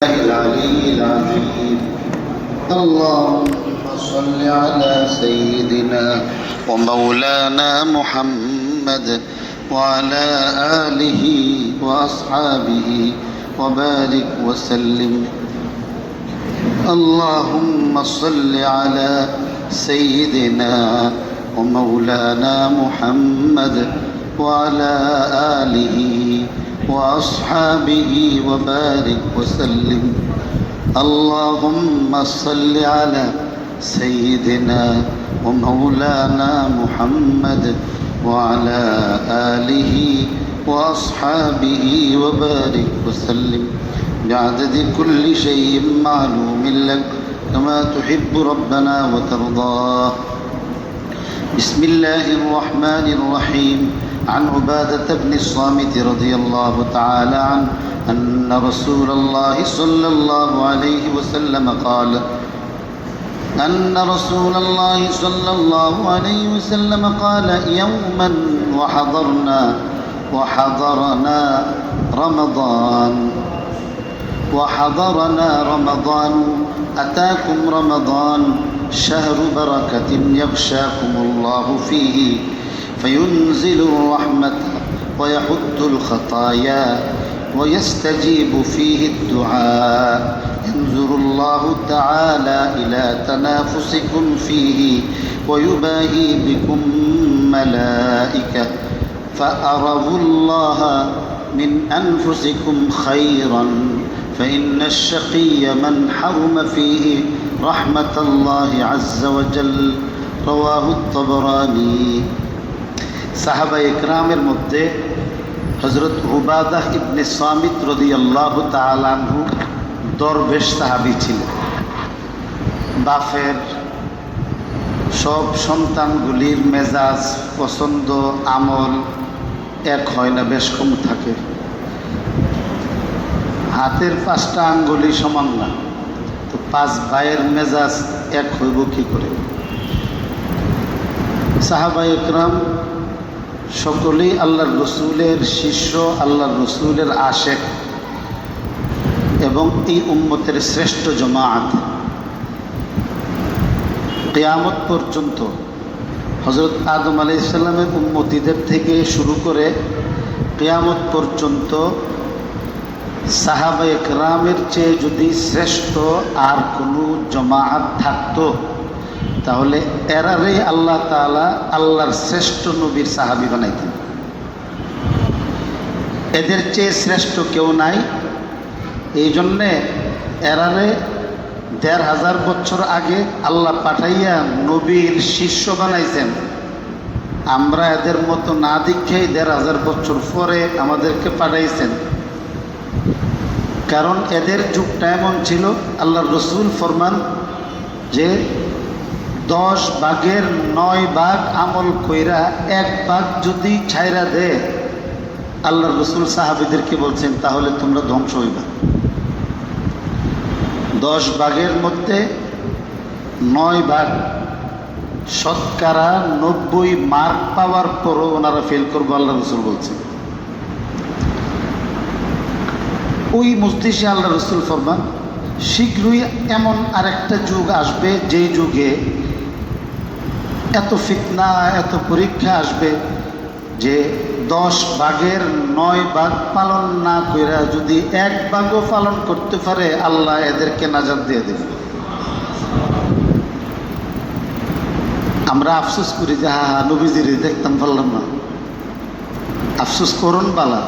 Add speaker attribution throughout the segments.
Speaker 1: العلي العظيم. اللهم صل على سيدنا ومولانا محمد وعلى آله وأصحابه وبارك وسلم. اللهم صل على سيدنا ومولانا محمد وعلى آله وأصحابه وبارك وسلم. اللهم صل على سيدنا ومولانا محمد وعلى آله وأصحابه وبارك وسلم. بعدد كل شيء معلوم لك كما تحب ربنا وترضاه. بسم الله الرحمن الرحيم. عن عبادة بن الصامت رضي الله تعالى عنه أن رسول الله صلى الله عليه وسلم قال أن رسول الله صلى الله عليه وسلم قال يوما وحضرنا وحضرنا رمضان. وحضرنا رمضان أتاكم رمضان شهر بركة يغشاكم الله فيه. فينزل الرحمة ويحد الخطايا ويستجيب فيه الدعاء. ينظر الله تعالى إلى تنافسكم فيه ويباهي بكم ملائكة. فأروا الله من أنفسكم خيرا فإن الشقي من حرم فيه رحمة الله عز وجل. رواه الطبراني. সাহাবা ইকরামের মধ্যে হজরত উবাদাহ ইবনে সামিত রদি আল্লাহ তালানহু দরবেশ সাহাবি ছিলেন। বাফের সব সন্তানগুলির মেজাজ, পছন্দ, আমল এক হয় না, বেশ কম থাকে। হাতের পাঁচটা আঙ্গুলি সমান না, তো পাঁচ ভাইয়ের মেজাজ এক হইব কি করে? সাহাবা ইকরাম সকলেই আল্লাহর রসুলের শিষ্য, আল্লাহর রসুলের আশেক এবং এই উম্মতের শ্রেষ্ঠ জমাত। কেয়ামত পর্যন্ত হজরত আদম আলি ইসলামের উম্মতিদের থেকে শুরু করে কেয়ামত পর্যন্ত সাহাবা একরামের চেয়ে যদি শ্রেষ্ঠ আর কোনো জমাআত থাকতো তাহলে এরারে আল্লাহ তালা আল্লাহর শ্রেষ্ঠ নবীর সাহাবি বানাইতেন। এদের চেয়ে শ্রেষ্ঠ কেউ নাই। এই জন্যে এরারে দেড় হাজার বছর আগে আল্লাহ পাঠাইয়া নবীর শিষ্য বানাইছেন। আমরা এদের মতো না দীক্ষাই দেড় হাজার বছর পরে আমাদেরকে পাঠাইছেন। কারণ এদের যুগটা এমন ছিল আল্লাহ রসুল ফরমান যে দশ বাঘের নয় বাঘ আমল কইরা এক বাঘ যদি ছাইরা দে আল্লাহ রসুল সাহাবিদেরকে বলছেন, তাহলে তোমরা ধ্বংস হইবা। দশ বাঘের মধ্যে নয় ভাগ শতকরা নব্বই মার্ক পাওয়ার পরও ওনারা ফেল করব আল্লাহ রসুল বলছেন। ওই মস্তিষে আল্লাহ রসুল ফরমান, শীঘ্রই এমন আরেকটা যুগ আসবে যে যুগে এত ফিতনা, এত পরীক্ষা আসবে যে দশ বাঘের নয় বাঘ পালন না কইরা যদি এক বাঘও পালন করতে পারে, আল্লাহ এদেরকে নাজাদ দিয়ে দেবে। আমরা আফসোস করি যে, হা হা, নবীজির দেখতাম পারলাম না। আফসোস করুন বালা।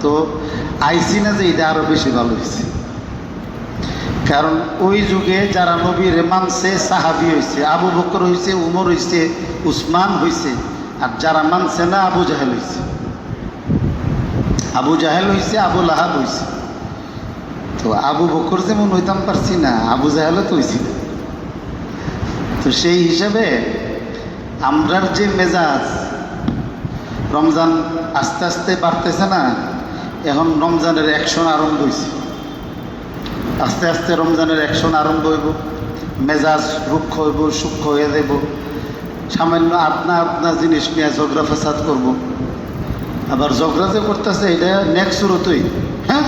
Speaker 1: তো আইসি না যে এটা আরও বেশি ভালো হয়েছে কারণ ওই যুগে যারা নবীর মানছে, সাহাবি হয়েছে আবু বকর হয়েছে উমর হয়েছে উসমান হয়েছে আর যারা মানছে না, আবু জাহেল হয়েছে আবু জাহেল হয়েছে আবু লাহাব হয়েছে তো আবু বকর যেমন হইতাম পারছি না, আবু জাহেলও তো হয়েছিল তো সেই হিসাবে আমরার যে মেজাজ, রমজান আস্তে আস্তে বাড়তেছে না, এখন রমজানের অ্যাকশন আরম্ভ হয়েছে আস্তে আস্তে রমজানের অ্যাকশন আরম্ভ হইব, মেজাজ রুক্ষ হইব, সূক্ষ্ম হয়ে দেব সামান্য আপনা আপনা জিনিস নিয়ে ঝগড়া ফেসাদ করব। আবার ঝগড়া যে করতেছে, এটা নেক্সট শুরুতেই হ্যাঁ?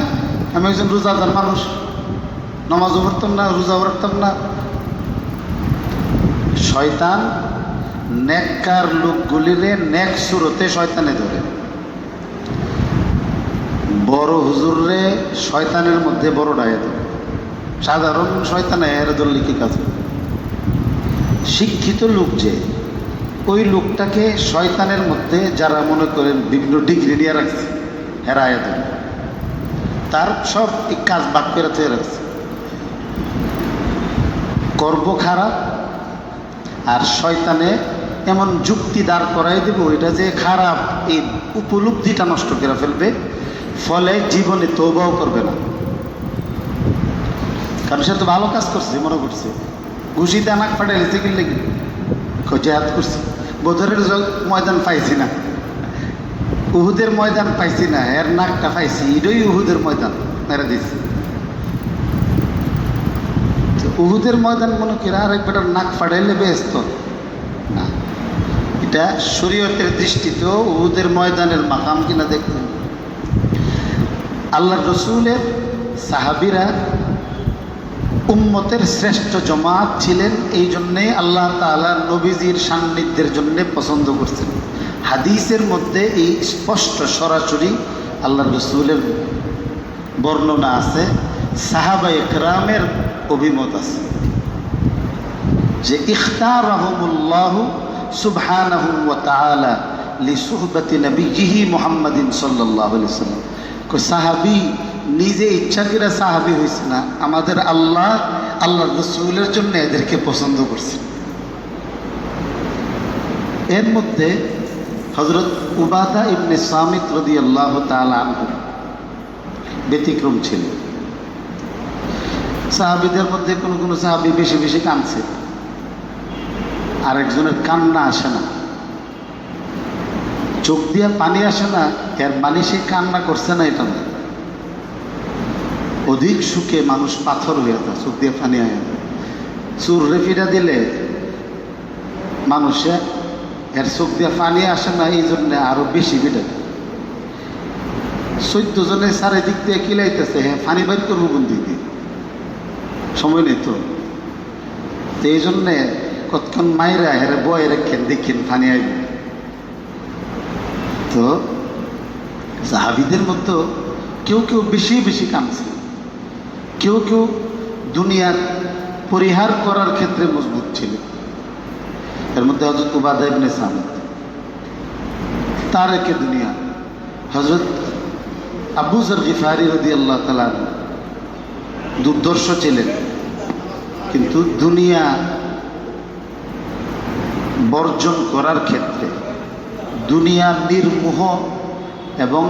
Speaker 1: আমি একজন রোজাদার মানুষ। নমাজও পড়তাম না, রোজাও রাখতাম না। শয়তান নেককার লোকগুলিরে নেক সুরতে শয়তানে ধরে। বড় হুজুররে শয়তানের মধ্যে বড় ডায়ে ধরে সাধারণ শয়তানে এর ধরলে কি কাজ শিক্ষিত লোক যে, ওই লোকটাকে শয়তানের মধ্যে যারা মনে করেন বিভিন্ন ডিগ্রি নিয়ে রাখছে হেরায় ধরে তার সব কাজ বাদ করে তৈরি রাখছে। করব খারাপ, আর শয়তানে এমন যুক্তি দাঁড় করাই দেব এটা যে খারাপ, এই উপলব্ধিটা নষ্ট করে ফেলবে, ফলে জীবনে তৌবাও করবে না। কারণ সে তো ভালো কাজ করছে মনে করছে। ঘুষিতে নাক ফাটাই লেছে কি? লেগে জেহাদ করছে। বোধরের জ- ময়দান পাইছি না। উহুদের ময়দান পাইছি না, এর নাকটা পাইছি এটাই উহুদের ময়দান, মেরে তো উহুদের ময়দান মনে করে আর একবার নাক ফাটাইলে ব্যস্ত। না। এটা শরীয়তের দৃষ্টিতেও উহুদের ময়দানের মাকাম কিনা দেখতেন আল্লাহ রসুলের সাহাবিরা উম্মতের শ্রেষ্ঠ জমাত ছিলেন এই জন্যে আল্লাহ তাআলা নবীজির সান্নিধ্যের জন্যে পছন্দ করছেন। হাদিসের মধ্যে এই স্পষ্ট সরাসরি আল্লাহ রসুলের বর্ণনা আছে সাহাবা একরামের অভিমত আছে। যে ইখতার রহমুল্লাহ সুবহানাহু ওয়া তাআলা লি নবীহি মুহাম্মাদিন কো সাহাবী নিজে ইচ্ছা করে সাহাবী হয়েছে না, আমাদের আল্লাহ আল্লাহ রসুলের জন্য এদেরকে পছন্দ করছে। এর মধ্যে হজরত উবাদা ইবনে সামিত রদি আল্লাহ আনহু ব্যতিক্রম ছিল। সাহাবিদের মধ্যে কোনো কোনো সাহাবি বেশি বেশি কাঁদছে। আরেকজনের কান্না আসে না। চোখ দিয়ে পানি আসে না, এর মানে সে কান্না করছে না এটা না। অধিক সুখে মানুষ পাথর হয়ে যায়, চোখ দিয়ে পানি আয় চুর রেফিরা দিলে মানুষে এর চোখ দিয়ে ফানি আসে না, এই জন্য আরও বেশি বিটে চোদ্দ জনে চারিদিক দিয়ে কিলাইতেছে হ্যাঁ পানি বাইর করব দিক দিয়ে? সময় নেই তো। এই জন্যে কতক্ষণ মাইরা হেরে বয় রেখেন, দেখেন ফানি আইবে তো সাহাবিদের মতো কেউ কেউ বেশি বেশি কামছে। কেউ কেউ দুনিয়ার পরিহার করার ক্ষেত্রে মজবুত ছিল। এর মধ্যে হজরত উবাদা ইবনে তার একে দুনিয়া। হজরত আবু জর গিফারি রদি আল্লাহ তালা দুর্দর্শ ছিলেন, কিন্তু দুনিয়া বর্জন করার ক্ষেত্রে দুনিয়া নির্মোহ এবং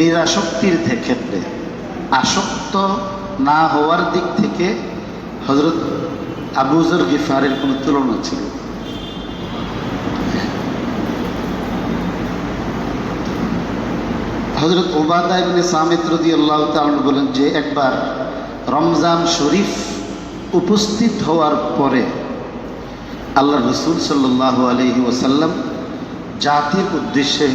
Speaker 1: নিরাসক্তির ক্ষেত্রে আসক্ত না হওয়ার দিক থেকে হজরত আবুজর গিফারের কোনো তুলনা ছিল। হজরত ওবাদা ইবনে সামিদ রদি আল্লাহ তালন বলেন যে একবার রমজান শরীফ উপস্থিত হওয়ার পরে আল্লাহ রসুল সাল্লাহ আলহি ওসাল্লাম জাতির উদ্দেশ্যে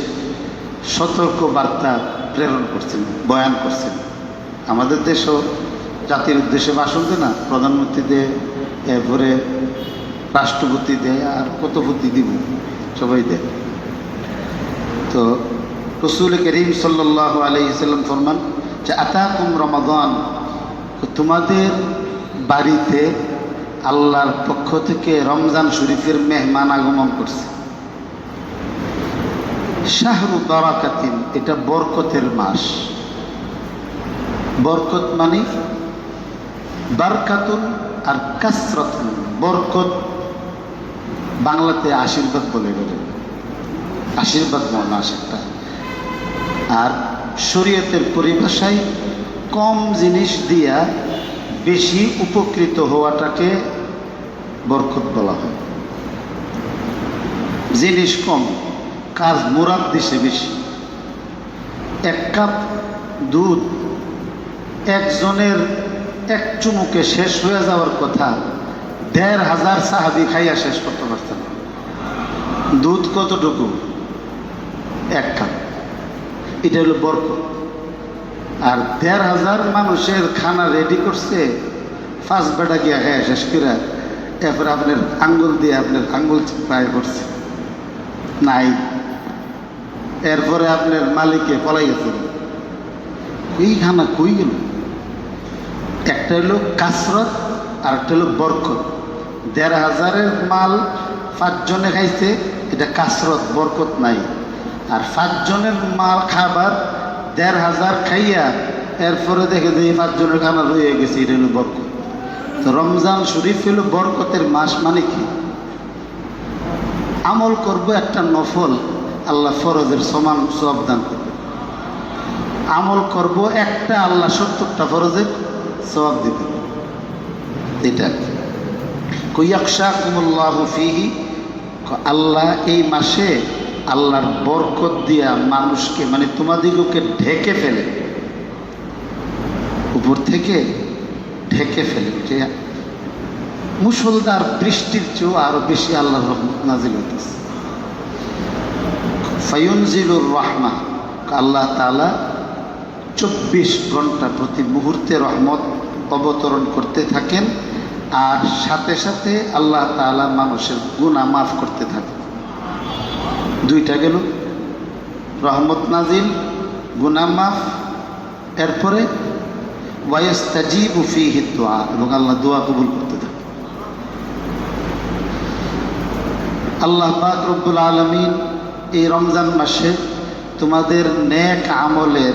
Speaker 1: সতর্ক বার্তা প্রেরণ করছেন, বয়ান করছেন। আমাদের দেশও জাতির উদ্দেশ্যে ভাষণ দেয় না, প্রধানমন্ত্রী দেয়, এরপরে রাষ্ট্রপতি দেয় আর কত বুদ্ধি দিব, সবাই দেয়। তো রসুল করিম সাল্লাহ আলহিসাল্লাম ফরমান যে, আতাকুম রমাদান তোমাদের বাড়িতে আল্লাহর পক্ষ থেকে রমজান শরীফের মেহমান আগমন করছে। শাহরু বারাকাতিন, এটা বরকতের মাস। বরকত মানে বারকাতুন আর কাসরাতুন, বরকত বাংলাতে আশীর্বাদ বলে বলে আশীর্বাদ মাস একটা আর শরীয়তের পরিভাষায় কম জিনিস দিয়া বেশি উপকৃত হওয়াটাকে বরকত বলা হয়। জিনিস কম, কাজ মুরাদ দিছে বেশি। এক কাপ দুধ একজনের এক চুমুকে শেষ হয়ে যাওয়ার কথা দেড় হাজার সাহাবি খাইয়া শেষ করতে পারতেন দুধ কতটুকু? এক কাপ। এটা হলো বরকত। আর দেড় হাজার মানুষের খানা রেডি করছে ফার্স্ট বেটা গিয়া হ্যাঁ শেষ করে এরপরে আপনার আঙ্গুল দিয়ে আপনার আঙ্গুল চিপায় করছে নাই। এরপরে আপনার মালিকে পলাই গেছে কই খানা কই গেল? একটা হলো কাসরত, আর একটা হলো বরকত। দেড় হাজারের মাল পাঁচজনে খাইছে, এটা কাসরত, বরকত নাই। আর পাঁচজনের মাল খাবার দেড় হাজার খাইয়া এরপরে দেখে যে এই পাঁচজনের খানা রয়ে গেছে, এটা হলো বরকত। তো রমজান শরীফ হলো বরকতের মাস মানে কি? আমল করব একটা নফল, আল্লাহ ফরজের সমান সব দান করবে। আমল করব একটা, আল্লাহ সত্তরটা ফরজের। সবাব দিবে এটা। কইয়াকশা কুমুল্লাহ ফিহি আল্লাহ এই মাসে আল্লাহর বরকত দিয়া মানুষকে মানে তোমাদিগকে ঢেকে ফেলে। উপর থেকে ঢেকে ফেলে মুসলদার বৃষ্টির চেয়েও আরও বেশি রহমত নাজিল হতেছে ফায়ুনজিলুর রহমা আল্লাহ তালা চব্বিশ ঘণ্টা প্রতি মুহূর্তে রহমত অবতরণ করতে থাকেন আর সাথে সাথে আল্লাহ তালা মানুষের গুণা মাফ করতে থাকেন। দুইটা গেল। রহমত নাজিল গুনা মাফ, এরপরে ওয়াইস্তাজিব ফিহি দোয়া এবং আল্লাহ দোয়া কবুল করতে থাকে আল্লাহ পাক রব্বুল আলমিন এই রমজান মাসে তোমাদের নেক আমলের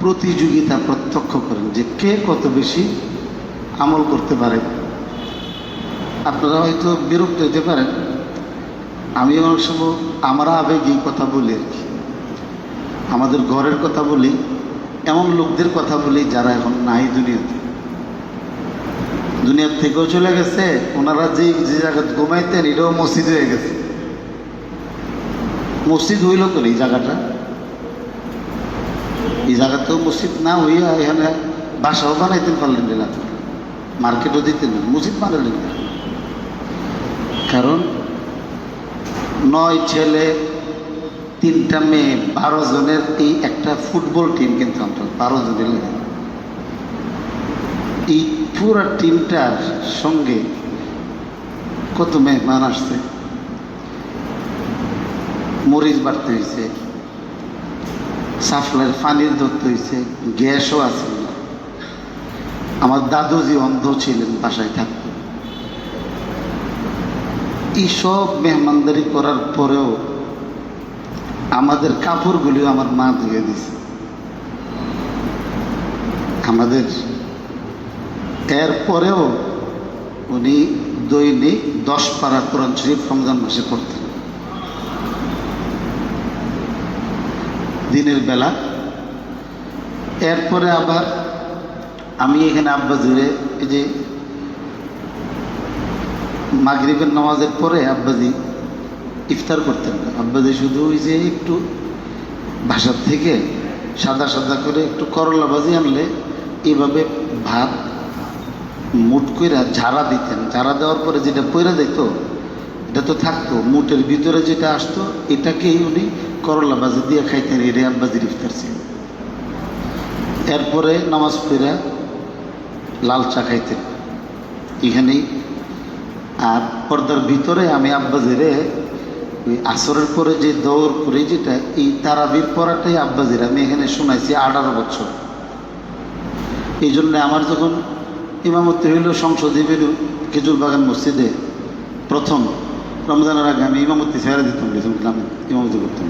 Speaker 1: প্রতিযোগিতা প্রত্যক্ষ করেন যে কে কত বেশি আমল করতে পারে। আপনারা হয়তো বিরক্ত হতে পারেন। আমি অনেক সময় আমরা আবেগী কথা বলি আর কি। আমাদের ঘরের কথা বলি, এমন লোকদের কথা বলি যারা এখন নাই দুনিয়াতে। দুনিয়ার থেকেও চলে গেছে, ওনারা যে যে জায়গা ঘুমাইতেন এটাও মসজিদ হয়ে গেছে। মসজিদ হইল তো এই জায়গাটা? এই জায়গাতেও মসজিদ না হইয়া এখানে বাসাও বানাইতেন পারলেন না মার্কেটও দিতেন মসজিদ বানালেন কারণ নয় ছেলে, তিনটা মেয়ে, বারো জনের এই একটা ফুটবল টিম কিন্তু আমরা বারো জনের এই পুরো টিমটার সঙ্গে কত মেহমান আসছে? মরিচ বাড়তে হয়েছে সাফলের পানির ধরতে হয়েছে গ্যাসও আছে। না আমার দাদুজি অন্ধ ছিলেন, বাসায় থাকতো এই সব মেহমানদারি করার পরেও আমাদের কাপড়গুলিও আমার মা ধুয়ে দিছে আমাদের এরপরেও উনি দৈনিক দশ পারা কোরআন শরীফ রমজান মাসে পড়তেন। দিনের বেলা। এরপরে আবার আমি এখানে আব্বা জুড়ে এই যে মাগরিবের নামাজের পরে আব্বাজি ইফতার করতেন। না আব্বাজি শুধু ওই যে একটু ভাষার থেকে সাদা সাদা করে একটু করলা ভাজি আনলে এভাবে ভাত মুট কইরা ঝাড়া দিতেন। ঝাড়া দেওয়ার পরে যেটা পইরা দিত এটা তো থাকতো, মুটের ভিতরে যেটা আসতো, এটাকেই উনি করলা ভাজি দিয়ে খাইতেন এটাই আব্বাজির ইফতার ছিল। এরপরে নামাজ পড়া লাল চা খাইতেন এখানেই, আর পর্দার ভিতরে আমি আব্বাজিরে ওই আসরের পরে যে দৌড় করে যেটা, এই তারাবির পড়াটাই আব্বাজির আমি এখানে শোনাইছি আঠারো বছর। এই জন্য আমার যখন ইমামতি হইল সংসদে বেরু, খেজুর বাগান মসজিদে, প্রথম রমজানের আগে আমি ইমামতি ছেড়ে দিতাম ইমামতি করতাম।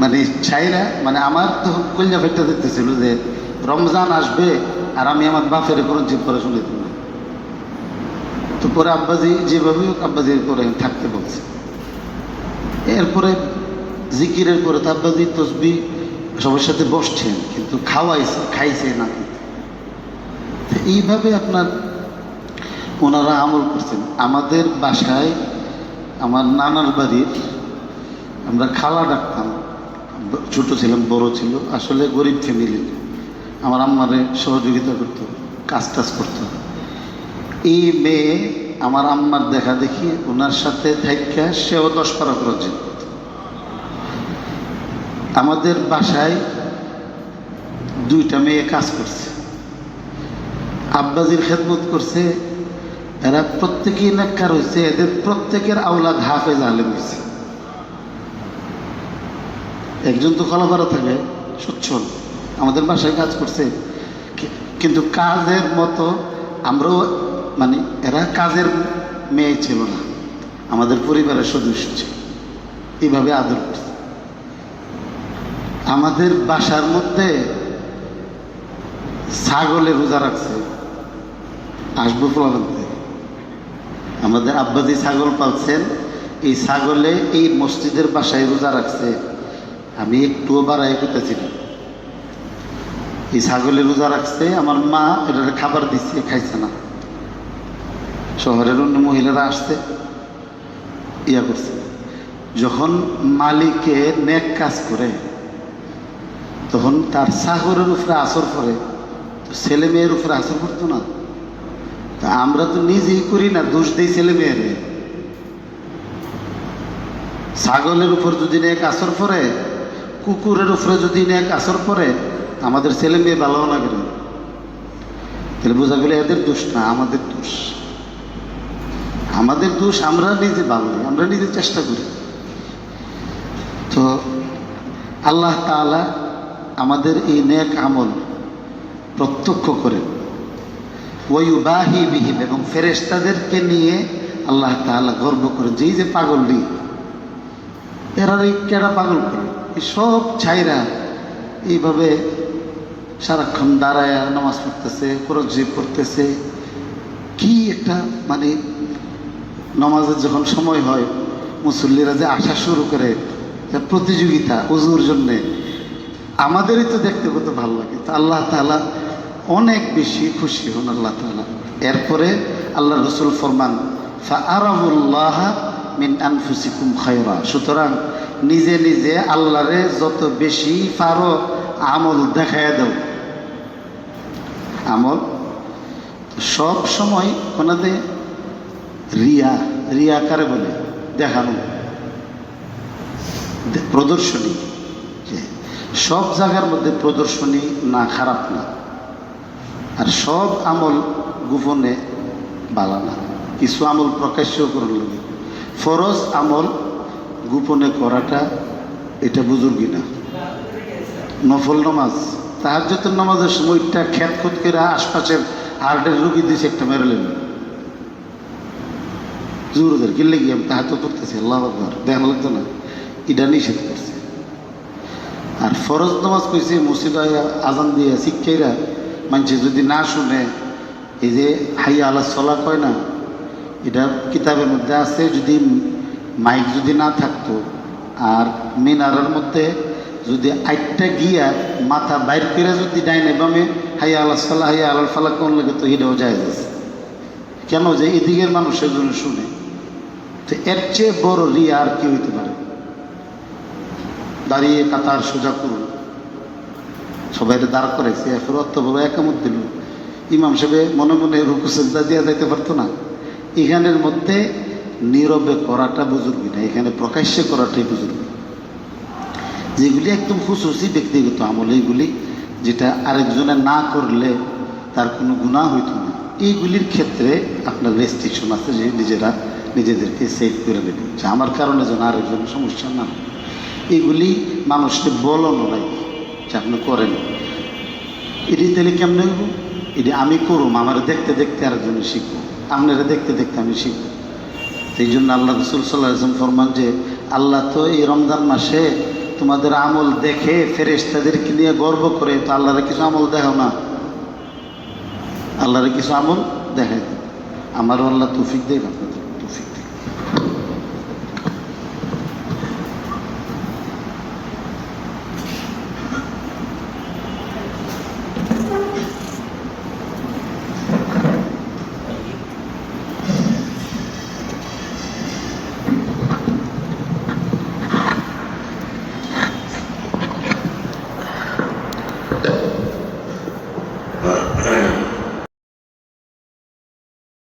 Speaker 1: মানে ছাইরা মানে আমার তো কলিজা ফেটটা দেখতেছিল যে রমজান আসবে আর আমি আমার বাপের কোনো জিপ করে শুনিতাম না তো পরে আব্বাজি যেভাবে হোক আব্বাজির পরে থাকতে বলছে। এরপরে জিকিরের পরে তো আব্বাজি তসবি সবার সাথে বসছেন, কিন্তু খাওয়াইছে, খাইছে না। তো এইভাবে আপনার ওনারা আমল করছেন। আমাদের বাসায় আমার নানার বাড়ির আমরা খালা ডাকতাম। ছোট ছিলাম, বড় ছিল। আসলে গরিব ফ্যামিলি আমার আম্মারে সহযোগিতা করতো, কাজ টাজ করতো। এই মেয়ে আমার আম্মার দেখা দেখি, ওনার সাথে থাইকা সেও দশ পারা খরচ আমাদের বাসায় দুইটা মেয়ে কাজ করছে। আব্বাজির খেদমত করছে, এরা প্রত্যেকেই নেককার হয়েছে এদের প্রত্যেকের আওলাদ হাফেজ আলেম হয়েছে একজন তো কলাপাড়া থাকে সচ্ছল। আমাদের বাসায় কাজ করছে। কিন্তু কাজের মতো আমরাও মানে এরা কাজের মেয়ে ছিল না। আমাদের পরিবারের সদস্য ছিল। এইভাবে আদর করছে। আমাদের বাসার মধ্যে ছাগলে রোজা রাখছে। আসব প্রবন্ধে। আমাদের আব্বাজি ছাগল পালছেন। এই ছাগলে এই মসজিদের বাসায় রোজা রাখছে। আমি একটুও বাড়াই করতেছি না। এই ছাগলে রোজা রাখছে, আমার মা এটার খাবার দিচ্ছে খাইছে না। শহরের অন্য মহিলারা আসছে, ইয়া করছে। যখন মালিকে নেক কাজ করে, তখন তার সাগরের উপরে আসর পড়ে ছেলে মেয়ের উপরে আসর পড়তো না। তা আমরা তো নিজেই করি না, দোষ দিই ছেলে মেয়েরে। ছাগলের উপর যদি নেক আসর পড়ে কুকুরের উপরে যদি নেক আসর পড়ে, আমাদের ছেলে মেয়ে ভালো না। করে তাহলে বোঝা গেলে এদের দোষ না, আমাদের দোষ। আমাদের দোষ আমরা নিজে ভালো নেই, আমরা নিজে চেষ্টা করি। তো আল্লাহ তাআলা আমাদের এই নেক আমল প্রত্যক্ষ করেন। ওয়ুবাহি বিহিম, এবং ফেরেশতাদেরকে নিয়ে আল্লাহ তাআলা গর্ব করেন। যে এই যে পাগলটি এরা এই কেডা পাগল করে? সব ছাইরা এইভাবে সারাক্ষণ দাঁড়ায় নামাজ পড়তেছে করজি করতেছে কি একটা মানে নামাজের যখন সময় হয়, মুসল্লিরা যে আসা শুরু করে প্রতিযোগিতা উজুর জন্যে, আমাদেরই তো দেখতে কত ভালো লাগে। তো আল্লাহ তাআলা অনেক বেশি খুশি হন আল্লাহ তালা এরপরে আল্লাহ রসুল ফরমান ফাআরাবুল্লাহ মিন আনফুসিকুম খায়রা। সুতরাং নিজে নিজে আল্লাহরে যত বেশি পারো আমল দেখায় দাও। আমল সব সময় কোনাতে? রিয়া রিয়া কারে বলে? দেখানো। প্রদর্শনী। সব জায়গার মধ্যে প্রদর্শনী না, খারাপ না। আর সব আমল গোপনে বালা না। কিছু আমল প্রকাশ্য করে লাগে। ফরজ আমল গোপনে করাটা এটা বুজুর্গি না নফল নামাজ তাহাজ্জতের নামাজের সময়টা খেত খুত করে আশপাশের হার্টের রুগী দিয়েছে একটা মেরে লেন জোরদের কিনলে গিয়ে আমি তাহাজ করতেছি, আল্লাহ আকবর দেখা লাগতো না। এটা নিষেধ করছে। আর ফরজ নামাজ কইছে মসজিদ আজান দিয়ে শিক্ষাইরা মানুষ যদি না শুনে এই যে হাইয়া আল্লাহ চলা কয় না, এটা কিতাবের মধ্যে আছে, যদি মাইক যদি না থাকতো, আর মিনারের মধ্যে যদি আইটটা গিয়া মাথা বাইর করে যদি ডাইনে বামে হাইয়া আল্লাহ সাল্লাহ হাইয়া আল্লাহ ফাল্লাহ কোন লাগে তো এটাও যায় কেন যে এদিকের মানুষের জন্য শুনে? তো এর চেয়ে বড় রিয়া আর কি হইতে পারে? দাঁড়িয়ে কাতার সোজা করুন। সবাই দাঁড় করেছে এরপর অত বড় একামত দিল। ইমাম সাহেব মনে মনে রুকু সেজদা দিয়ে যাইতে পারতো না। এখানের মধ্যে নীরবে করাটা বুজুর্গি না, এখানে প্রকাশ্যে করাটাই বুজুর্গি। যেগুলি একদম খুশুসি ব্যক্তিগত আমল, এইগুলি যেটা আরেকজনে না করলে তার কোনো গুণা হইতো না। এইগুলির ক্ষেত্রে আপনার রেস্ট্রিকশন আছে যে নিজেরা নিজেদেরকে সেভ করে নেবে যে আমার কারণে যেন আরেকজন সমস্যা না এগুলি মানুষকে বলনো নাই যে আপনি করেন। এটি তাহলে কেমন হইব? এটি আমি করুম, আমার দেখতে দেখতে আরেকজনে শিখব আপনারা দেখতে দেখতে আমি শিখব সেই জন্য আল্লাহ রসুল সাল্লাহ আসলাম ফরমান যে, আল্লাহ তো এই রমজান মাসে তোমাদের আমল দেখে ফেরেশতাদেরকে নিয়ে গর্ব করে, তো আল্লাহরে কিছু আমল দেখো না। আল্লাহরে কিছু আমল দেখাই আমারও আল্লাহ তৌফিক দেখ